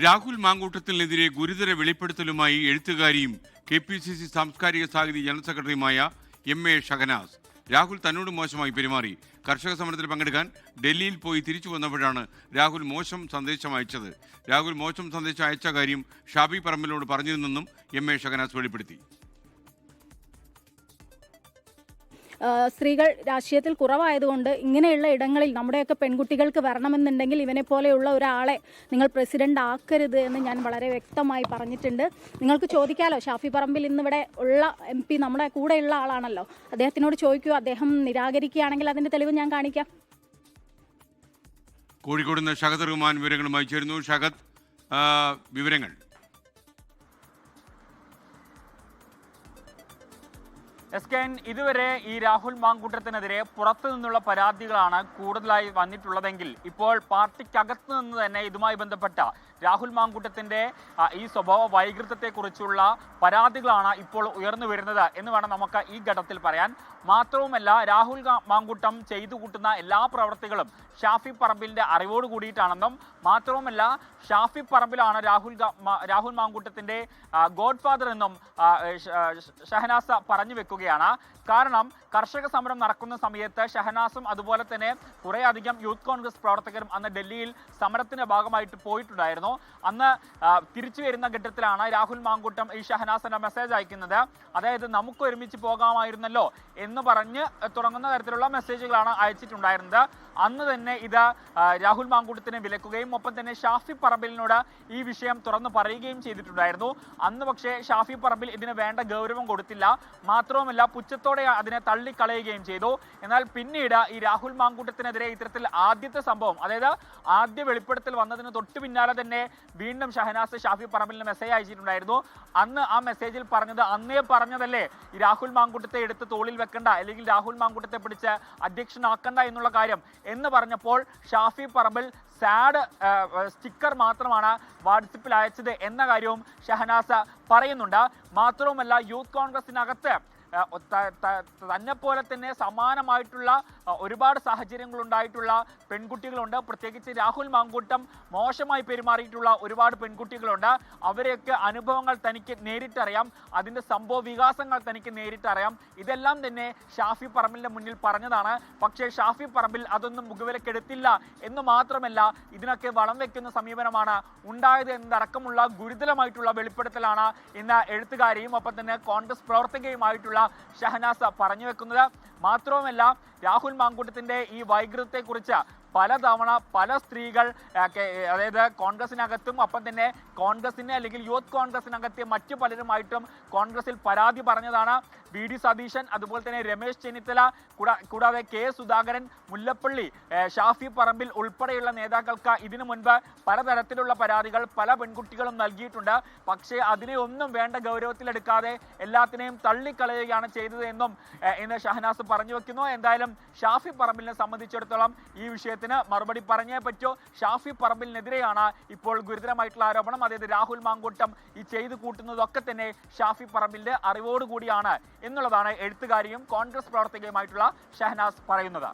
രാഹുൽ മാങ്കൂട്ടത്തിനെതിരെ ഗുരുതര വെളിപ്പെടുത്തലുമായി എഴുത്തുകാരിയും കെ പി സി സി സാംസ്കാരിക സാഹിതി ജനറൽ സെക്രട്ടറിയുമായ എം എ ഷഹനാസ്. രാഹുൽ തന്നോട് മോശമായി പെരുമാറി. കർഷക സമരത്തിൽ പങ്കെടുക്കാൻ ഡൽഹിയിൽ പോയി തിരിച്ചു വന്നപ്പോഴാണ് രാഹുൽ മോശം സന്ദേശം അയച്ചത്. രാഹുൽ മോശം സന്ദേശം അയച്ച കാര്യം ഷാബി പറമ്പിലോട് പറഞ്ഞിരുന്നെന്നും എം എ ഷഹനാസ് വെളിപ്പെടുത്തി. സ്ത്രീകൾ രാഷ്ട്രീയത്തിൽ കുറവായതുകൊണ്ട് ഇങ്ങനെയുള്ള ഇടങ്ങളിൽ നമ്മുടെയൊക്കെ പെൺകുട്ടികൾക്ക് വരണമെന്നുണ്ടെങ്കിൽ ഇവനെ പോലെയുള്ള ഒരാളെ നിങ്ങൾ പ്രസിഡന്റ് ആക്കരുത് എന്ന് ഞാൻ വളരെ വ്യക്തമായി പറഞ്ഞിട്ടുണ്ട്. നിങ്ങൾക്ക് ചോദിക്കാലോ ഷാഫി പറമ്പിൽ ഇന്നിവിടെ ഉള്ള എം പി നമ്മുടെ കൂടെയുള്ള ആളാണല്ലോ. അദ്ദേഹത്തിനോട് ചോദിക്കൂ അദ്ദേഹം നിരാകരിക്കുകയാണെങ്കിൽ അതിന്റെ തെളിവ് ഞാൻ കാണിക്കാം. കോഴിക്കോട് നിന്ന് ഷഹദ് റഹ്മാൻ വിവരങ്ങളുമായി ചേരുന്നു. ഷഹദ് വിവരങ്ങൾ. എസ് കെ ഇതുവരെ ഈ രാഹുൽ മാങ്കൂട്ടത്തിനെതിരെ പുറത്തു നിന്നുള്ള പരാതികളാണ് കൂടുതലായി വന്നിട്ടുള്ളതെങ്കിൽ ഇപ്പോൾ പാർട്ടിക്കകത്ത് നിന്ന് തന്നെ ഇതുമായി ബന്ധപ്പെട്ട രാഹുൽ മാങ്കൂട്ടത്തിന്റെ ഈ സ്വഭാവ വൈകൃതത്തെക്കുറിച്ചുള്ള പരാതികളാണ് ഇപ്പോൾ ഉയർന്നു വരുന്നത് എന്ന് വേണം നമുക്ക് ഈ ഘട്ടത്തിൽ പറയാൻ. മാത്രവുമല്ല രാഹുൽ മാങ്കൂട്ടം ചെയ്തു കൂട്ടുന്ന എല്ലാ പ്രവർത്തികളും ഷാഫി പറമ്പിലിന്റെ അറിവോട് കൂടിയിട്ടാണെന്നും മാത്രവുമല്ല ഷാഫി പറമ്പിലാണ് രാഹുൽ രാഹുൽ മാങ്കൂട്ടത്തിന്റെ ഗോഡ് ഫാദർ എന്നും ഷഹനാസ പറഞ്ഞു വെക്കുകയാണ് കാരണം കർഷക സമരം നടക്കുന്ന സമയത്ത് ഷഹനാസും അതുപോലെ തന്നെ കുറെ അധികം യൂത്ത് കോൺഗ്രസ് പ്രവർത്തകരും അന്ന് ഡൽഹിയിൽ സമരത്തിന്റെ ഭാഗമായിട്ട് പോയിട്ടുണ്ടായിരുന്നു. അന്ന് തിരിച്ചു വരുന്ന ഘട്ടത്തിലാണ് രാഹുൽ മാങ്കൂട്ടം ഈ ഷഹനാസിന്റെ മെസ്സേജ് അയക്കുന്നത്. അതായത് നമുക്ക് ഒരുമിച്ച് പോകാമായിരുന്നല്ലോ എന്ന് പറഞ്ഞ് തുടങ്ങുന്ന തരത്തിലുള്ള മെസ്സേജുകളാണ് അയച്ചിട്ടുണ്ടായിരുന്നത്. അന്ന് തന്നെ ഇത് രാഹുൽ മാങ്കൂട്ടത്തിനെ വിലക്കുകയും ഒപ്പം തന്നെ ഷാഫി പറമ്പിലിനോട് ഈ വിഷയം തുറന്നു പറയുകയും ചെയ്തിട്ടുണ്ടായിരുന്നു. അന്ന് പക്ഷേ ഷാഫി പറമ്പിൽ ഇതിന് വേണ്ട ഗൗരവം കൊടുത്തില്ല. മാത്രവുമല്ല പുച്ഛത്തോടെ അതിനെ തള്ളിക്കളയുകയും ചെയ്തു. എന്നാൽ പിന്നീട് ഈ രാഹുൽ മാങ്കൂട്ടത്തിനെതിരെ ഇത്തരത്തിൽ ആദ്യത്തെ സംഭവം അതായത് ആദ്യ വെളിപ്പെടുത്തൽ വന്നതിന് തൊട്ട് പിന്നാലെ തന്നെ വീണ്ടും ഷഹനാസ് ഷാഫി പറമ്പിലിന് മെസ്സേജ് അയച്ചിട്ടുണ്ടായിരുന്നു. അന്ന് ആ മെസ്സേജിൽ പറഞ്ഞത് അന്നേ പറഞ്ഞതല്ലേ ഈ രാഹുൽ മാങ്കൂട്ടത്തെ എടുത്ത് തോളിൽ വെക്കണ്ട അല്ലെങ്കിൽ രാഹുൽ മാങ്കൂട്ടത്തെ പിടിച്ച് അധ്യക്ഷനാക്കണ്ട എന്നുള്ള കാര്യം എന്ന് പറഞ്ഞപ്പോൾ ഷാഫി പറമ്പിൽ സാഡ് സ്റ്റിക്കർ മാത്രമാണ് വാട്സപ്പിൽ അയച്ചത് എന്ന കാര്യവും ഷഹനാസ പറയുന്നുണ്ട്. മാത്രവുമല്ല യൂത്ത് കോൺഗ്രസിനകത്ത് തന്നെ പോലെ തന്നെ സമാനമായിട്ടുള്ള ഒരുപാട് സാഹചര്യങ്ങൾ ഉണ്ടായിട്ടുള്ള പെൺകുട്ടികളുണ്ട്. പ്രത്യേകിച്ച് രാഹുൽ മാങ്കൂട്ടം മോശമായി പെരുമാറിയിട്ടുള്ള ഒരുപാട് പെൺകുട്ടികളുണ്ട്. അവരെയൊക്കെ അനുഭവങ്ങൾ തനിക്ക് നേരിട്ടറിയാം. അതിന്റെ സംഭവ വികാസങ്ങൾ തനിക്ക് നേരിട്ടറിയാം. ഇതെല്ലാം തന്നെ ഷാഫി പറമ്പിലിന്റെ മുന്നിൽ പറഞ്ഞതാണ്. പക്ഷേ ഷാഫി പറമ്പിൽ അതൊന്നും മുഖവിലക്കെടുത്തില്ല എന്ന് മാത്രമല്ല ഇതിനൊക്കെ വളം വെക്കുന്ന സമീപനമാണ് ഉണ്ടായത് എന്നതടക്കമുള്ള ഗുരുതരമായിട്ടുള്ള വെളിപ്പെടുത്തലാണ് ഇന്ന് എഴുത്തുകാരിയും ഒപ്പം തന്നെ കോൺഗ്രസ് പ്രവർത്തകയുമായിട്ടുള്ള ഷഹനാസ പറഞ്ഞു വെക്കുന്നത്. മാത്രവുമല്ല രാഹുൽ മാങ്കൂട്ടത്തിന്റെ ഈ വൈകൃതത്തെക്കുറിച്ച് പലതവണ പല സ്ത്രീകൾ അതായത് കോൺഗ്രസിനകത്തും അപ്പം തന്നെ കോൺഗ്രസിനെ അല്ലെങ്കിൽ യൂത്ത് കോൺഗ്രസിനകത്തെ മറ്റു പലരുമായിട്ടും കോൺഗ്രസിൽ പരാതി പറഞ്ഞതാണ് വി ഡി സതീശൻ അതുപോലെ തന്നെ രമേശ് ചെന്നിത്തല കൂടാ- കൂടാതെ കെ സുധാകരൻ മുല്ലപ്പള്ളി ഷാഫി പറമ്പിൽ ഉൾപ്പെടെയുള്ള നേതാക്കൾക്ക് ഇതിനു മുൻപ് പലതരത്തിലുള്ള പരാതികൾ പല പെൺകുട്ടികളും നൽകിയിട്ടുണ്ട്. പക്ഷേ അതിനെ ഒന്നും വേണ്ട ഗൗരവത്തിലെടുക്കാതെ എല്ലാത്തിനെയും തള്ളിക്കളയുകയാണ് ചെയ്തത് എന്നും ഇന്ന് ഷഹനാസ് പറഞ്ഞു വെക്കുന്നു. എന്തായാലും ഷാഫി പറമ്പിലിനെ സംബന്ധിച്ചിടത്തോളം ഈ വിഷയത്തിന് മറുപടി പറഞ്ഞേ പറ്റൂ. ഷാഫി പറമ്പിലിനെതിരെയാണ് ഇപ്പോൾ ഗുരുതരമായിട്ടുള്ള ആരോപണം. അതായത് രാഹുൽ മാങ്കൂട്ടം ഈ ചെയ്തു കൂട്ടുന്നതൊക്കെ തന്നെ ഷാഫി പറമ്പിലിന്റെ അറിവോടുകൂടിയാണ് എന്നുള്ളതാണ് എഴുത്തുകാരിയും കോൺഗ്രസ് പ്രവർത്തകയുമായിട്ടുള്ള ഷഹനാസ് പറയുന്നത്.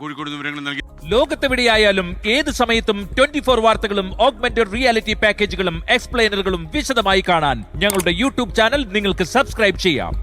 കോഴിക്കോട് വിവരങ്ങൾ നൽകിയത് ലോകത്തെവിടെയായാലും ഏത് സമയത്തും ട്വന്റി ഫോർ വാർത്തകളും ഓഗ്മെന്റഡ് റിയാലിറ്റി പാക്കേജുകളും എക്സ്പ്ലെയിനറുകളും വിശദമായി കാണാൻ ഞങ്ങളുടെ യൂട്യൂബ് ചാനൽ നിങ്ങൾക്ക് സബ്സ്ക്രൈബ് ചെയ്യാം.